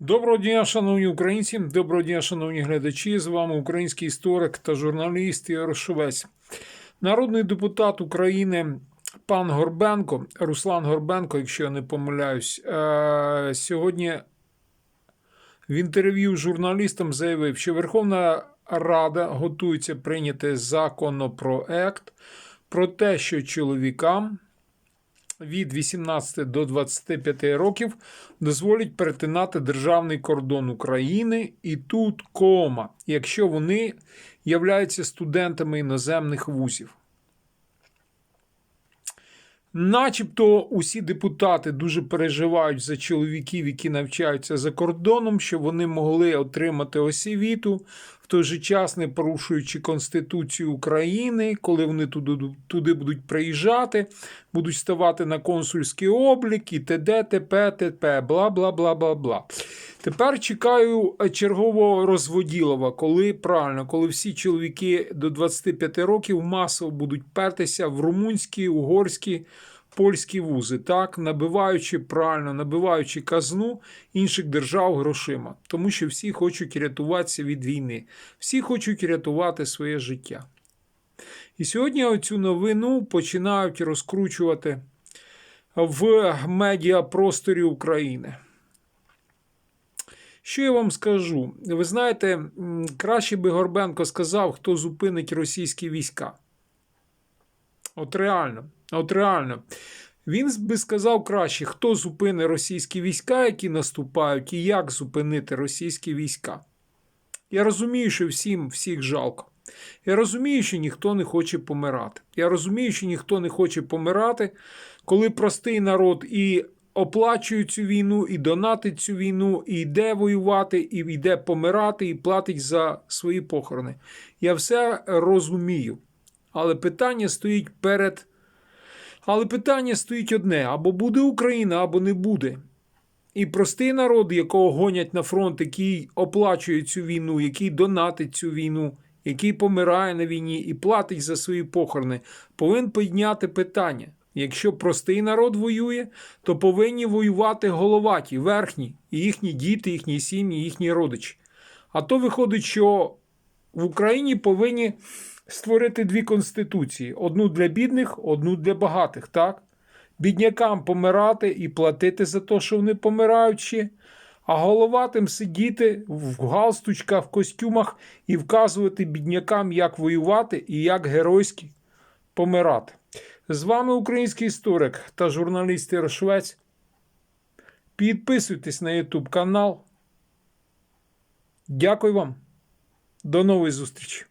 Доброго дня, шановні українці, доброго дня, шановні глядачі. З вами український історик та журналіст Ігор Шовець. Народний депутат України пан Горбенко, Руслан Горбенко, якщо я не помиляюсь, е, сьогодні в інтерв'ю журналістам заявив, що Верховна Рада готується прийняти законопроект про те, що чоловікам від 18 до 25 років дозволять перетинати державний кордон України і тут кома, якщо вони являються студентами іноземних вузів. Начебто усі депутати дуже переживають за чоловіків, які навчаються за кордоном, щоб вони могли отримати освіту, в той же час не порушуючи Конституцію України, коли вони туди, туди будуть приїжджати, будуть ставати на консульський облік і т.д. т.п. т.п. бла бла бла бла бла. Тепер чекаю чергового розводілова, коли правильно, коли всі чоловіки до 25 років масово будуть пертися в румунські, угорські, польські вузи, так набиваючи правильно, набиваючи казну інших держав грошима, тому що всі хочуть рятуватися від війни, всі хочуть рятувати своє життя. І сьогодні оцю новину починають розкручувати в медіапросторі України. Що я вам скажу? Ви знаєте, краще би Горбенко сказав, хто зупинить російські війська. От реально, от реально. Він би сказав краще, хто зупинить російські війська, які наступають, і як зупинити російські війська. Я розумію, що всім всіх жалко. Я розумію, що ніхто не хоче помирати. Я розумію, що ніхто не хоче помирати, коли простий народ і оплачує цю війну, і донатить цю війну, і йде воювати, і йде помирати, і платить за свої похорони. Я все розумію. Але питання стоїть перед. Але питання стоїть одне: або буде Україна, або не буде. І простий народ, якого гонять на фронт, який оплачує цю війну, який донатить цю війну, який помирає на війні і платить за свої похорони, повинен підняти питання. Якщо простий народ воює, то повинні воювати головаті, верхні, і їхні діти, їхні сім'ї, їхні родичі. А то виходить, що в Україні повинні створити дві конституції: одну для бідних, одну для багатих, так? Біднякам помирати і платити за те, що вони помирають а головатим сидіти в галстучках, в костюмах і вказувати біднякам, як воювати і як геройськи помирати. З вами український історик та журналіст Ір Швець. Підписуйтесь на YouTube канал. Дякую вам. До нової зустрічі!